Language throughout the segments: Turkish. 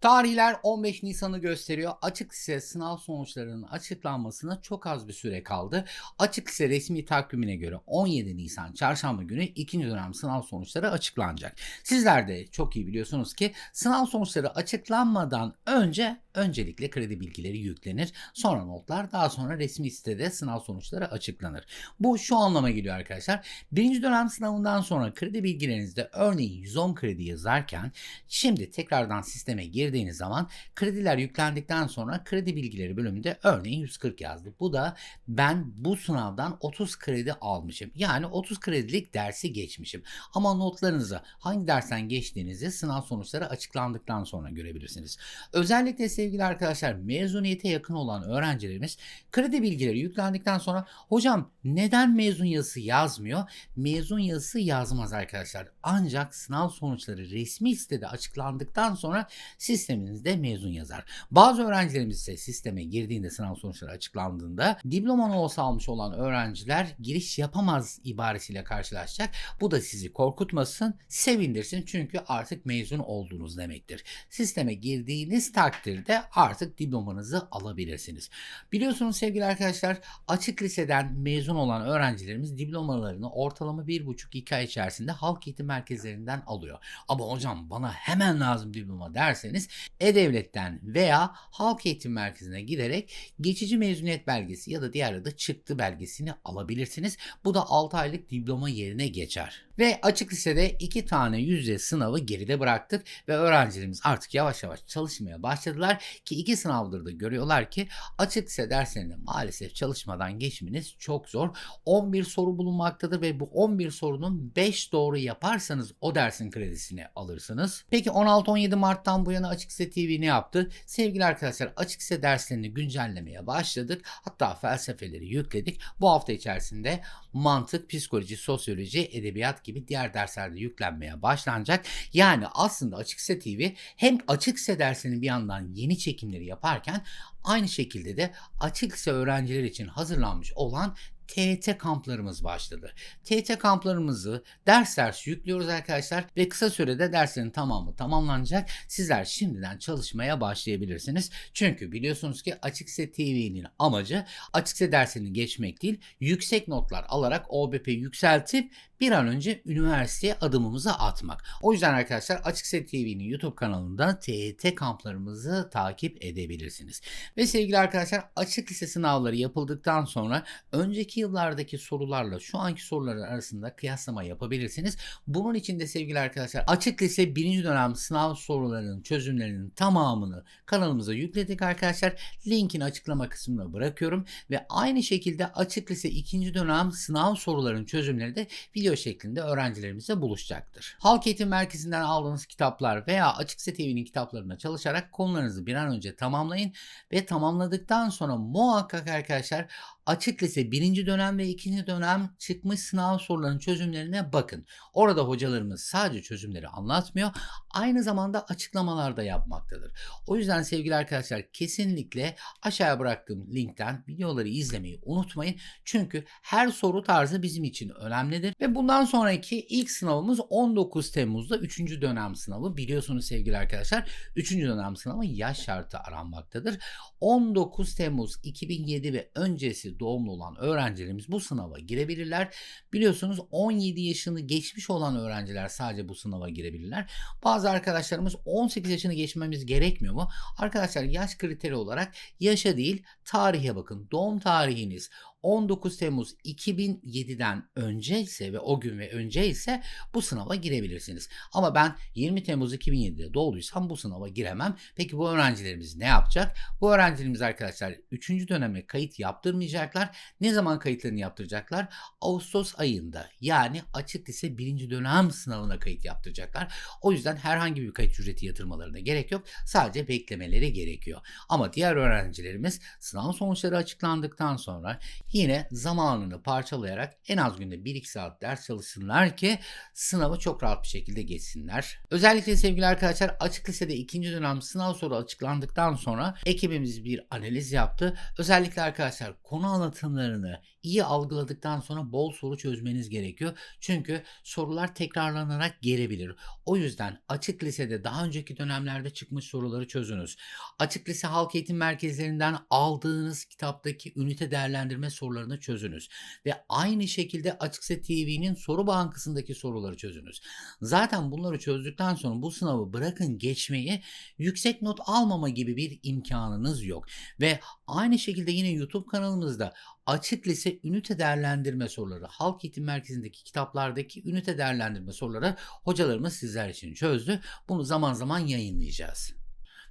Tarihler 15 Nisan'ı gösteriyor. Açık lise sınav sonuçlarının açıklanmasına çok az bir süre kaldı. Açık lise resmi takvimine göre 17 Nisan çarşamba günü ikinci dönem sınav sonuçları açıklanacak. Sizler de çok iyi biliyorsunuz ki sınav sonuçları açıklanmadan önce öncelikle kredi bilgileri yüklenir. Sonra notlar daha sonra resmi sitede sınav sonuçları açıklanır. Bu şu anlama geliyor arkadaşlar. Birinci dönem sınavından sonra kredi bilgilerinizde örneğin 110 kredi yazarken şimdi tekrardan sisteme girdiğiniz zaman krediler yüklendikten sonra kredi bilgileri bölümünde örneğin 140 yazdı. Bu da ben bu sınavdan 30 kredi almışım. Yani 30 kredilik dersi geçmişim. Ama notlarınızı hangi dersten geçtiğinizi sınav sonuçları açıklandıktan sonra görebilirsiniz. Özellikle sevgili arkadaşlar mezuniyete yakın olan öğrencilerimiz kredi bilgileri yüklendikten sonra hocam neden mezun yazısı yazmıyor? Mezun yazısı yazmaz arkadaşlar. Ancak sınav sonuçları resmi sitede açıklandıktan sonra sisteminizde mezun yazar. Bazı öğrencilerimiz ise sisteme girdiğinde sınav sonuçları açıklandığında diploma notu almış olan öğrenciler giriş yapamaz ibaresiyle karşılaşacak. Bu da sizi korkutmasın, sevindirsin çünkü artık mezun olduğunuz demektir. Sisteme girdiğiniz takdirde artık diplomanızı alabilirsiniz. Biliyorsunuz sevgili arkadaşlar açık liseden mezun olan öğrencilerimiz diplomalarını ortalama 1,5-2 ay içerisinde halk eğitim merkezlerinden alıyor. Ama hocam bana hemen lazım diploma derseniz E-Devlet'ten veya halk eğitim merkezine giderek geçici mezuniyet belgesi ya da diğer adı çıktı belgesini alabilirsiniz. Bu da 6 aylık diploma yerine geçer. Ve açık lisede 2 tane yüzde sınavı geride bıraktık ve öğrencilerimiz artık yavaş yavaş çalışmaya başladılar ki iki sınavdır da görüyorlar ki açık lise derslerinde maalesef çalışmadan geçmeniz çok zor. 11 soru bulunmaktadır ve bu 11 sorunun 5 doğru yaparsanız o dersin kredisini alırsınız. Peki 16-17 Mart'tan bu yana Açık Lise TV ne yaptı? Sevgili arkadaşlar Açık Lise derslerini güncellemeye başladık. Hatta felsefeleri yükledik. Bu hafta içerisinde mantık, psikoloji, sosyoloji, edebiyat gibi diğer derslerde yüklenmeye başlanacak. Yani aslında Açık Lise TV hem Açık Lise dersinin bir yandan yeni çekimleri yaparken aynı şekilde de Açık Lise öğrenciler için hazırlanmış olan TET kamplarımız başladı. TET kamplarımızı ders ders yüklüyoruz arkadaşlar ve kısa sürede derslerin tamamı tamamlanacak. Sizler şimdiden çalışmaya başlayabilirsiniz. Çünkü biliyorsunuz ki Açıkse TV'nin amacı Açıkse dersini geçmek değil, yüksek notlar alarak OBP yükseltip bir an önce üniversiteye adımımızı atmak. O yüzden arkadaşlar Açıkse TV'nin YouTube kanalında TET kamplarımızı takip edebilirsiniz. Ve sevgili arkadaşlar açık lise sınavları yapıldıktan sonra önceki yıllardaki sorularla şu anki soruların arasında kıyaslama yapabilirsiniz. Bunun için de sevgili arkadaşlar açık lise birinci dönem sınav sorularının çözümlerinin tamamını kanalımıza yükledik arkadaşlar. Linkini açıklama kısmına bırakıyorum ve aynı şekilde açık lise ikinci dönem sınav sorularının çözümleri de video şeklinde öğrencilerimizle buluşacaktır. Halk Eğitim Merkezi'nden aldığınız kitaplar veya Açık Lise TV'nin kitaplarına çalışarak konularınızı bir an önce tamamlayın ve tamamladıktan sonra muhakkak arkadaşlar Açık Lise birinci dönem ve ikinci dönem çıkmış sınav sorularının çözümlerine bakın. Orada hocalarımız sadece çözümleri anlatmıyor, aynı zamanda açıklamalar da yapmaktadır. O yüzden sevgili arkadaşlar kesinlikle aşağıya bıraktığım linkten videoları izlemeyi unutmayın. Çünkü her soru tarzı bizim için önemlidir ve bundan sonraki ilk sınavımız 19 Temmuz'da 3. dönem sınavı. Biliyorsunuz sevgili arkadaşlar 3. dönem sınavı yaş şartı aranmaktadır. 19 Temmuz 2007 ve öncesi doğumlu olan öğrencilerimiz bu sınava girebilirler. Biliyorsunuz 17 yaşını geçmiş olan öğrenciler sadece bu sınava girebilirler. Bazı arkadaşlarımız 18 yaşını geçmemiz gerekmiyor mu? Arkadaşlar yaş kriteri olarak yaşa değil tarihe bakın. Doğum tarihiniz 19 Temmuz 2007'den önce ise ve o gün ve önce ise bu sınava girebilirsiniz. Ama ben 20 Temmuz 2007'de doğduysam bu sınava giremem. Peki bu öğrencilerimiz ne yapacak? Bu öğrencilerimiz arkadaşlar 3. döneme kayıt yaptırmayacaklar. Ne zaman kayıtlarını yaptıracaklar? Ağustos ayında yani açık lise 1. dönem sınavına kayıt yaptıracaklar. O yüzden herhangi bir kayıt ücreti yatırmalarına gerek yok. Sadece beklemeleri gerekiyor. Ama diğer öğrencilerimiz sınav sonuçları açıklandıktan sonra yine zamanını parçalayarak en az günde 1-2 saat ders çalışsınlar ki sınavı çok rahat bir şekilde geçsinler. Özellikle sevgili arkadaşlar açık lisede ikinci dönem sınav soru açıklandıktan sonra ekibimiz bir analiz yaptı. Özellikle arkadaşlar konu anlatımlarını iyi algıladıktan sonra bol soru çözmeniz gerekiyor. Çünkü sorular tekrarlanarak gelebilir. O yüzden açık lisede daha önceki dönemlerde çıkmış soruları çözünüz. Açık lise halk eğitim merkezlerinden aldığınız kitaptaki ünite değerlendirme sorularını çözünüz. Ve aynı şekilde Açık Lise TV'nin soru bankasındaki soruları çözünüz. Zaten bunları çözdükten sonra bu sınavı bırakın geçmeyi yüksek not almama gibi bir imkanınız yok. Ve aynı şekilde yine YouTube kanalımızda açık lise ünite değerlendirme soruları, halk eğitim merkezindeki kitaplardaki ünite değerlendirme soruları hocalarımız sizler için çözdü. Bunu zaman zaman yayınlayacağız.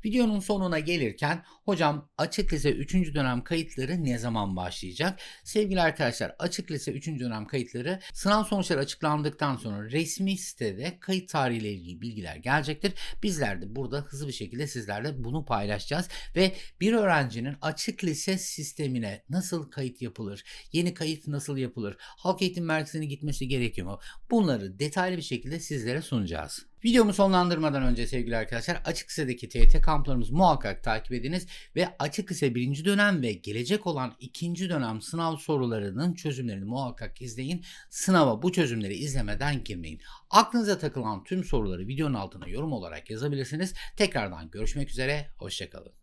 Videonun sonuna gelirken hocam açık lise 3. dönem kayıtları ne zaman başlayacak? Sevgili arkadaşlar açık lise 3. dönem kayıtları sınav sonuçları açıklandıktan sonra resmi sitede kayıt tarihiyle ilgili bilgiler gelecektir. Bizler de burada hızlı bir şekilde sizlerle bunu paylaşacağız ve bir öğrencinin açık lise sistemine nasıl kayıt yapılır, yeni kayıt nasıl yapılır, halk eğitim merkezine gitmesi gerekiyor mu? Bunları detaylı bir şekilde sizlere sunacağız. Videomu sonlandırmadan önce sevgili arkadaşlar Açık Lise'deki TYT kamplarımızı muhakkak takip ediniz ve Açık Lise 1. dönem ve gelecek olan 2. dönem sınav sorularının çözümlerini muhakkak izleyin. Sınava bu çözümleri izlemeden girmeyin. Aklınıza takılan tüm soruları videonun altına yorum olarak yazabilirsiniz. Tekrardan görüşmek üzere, hoşçakalın.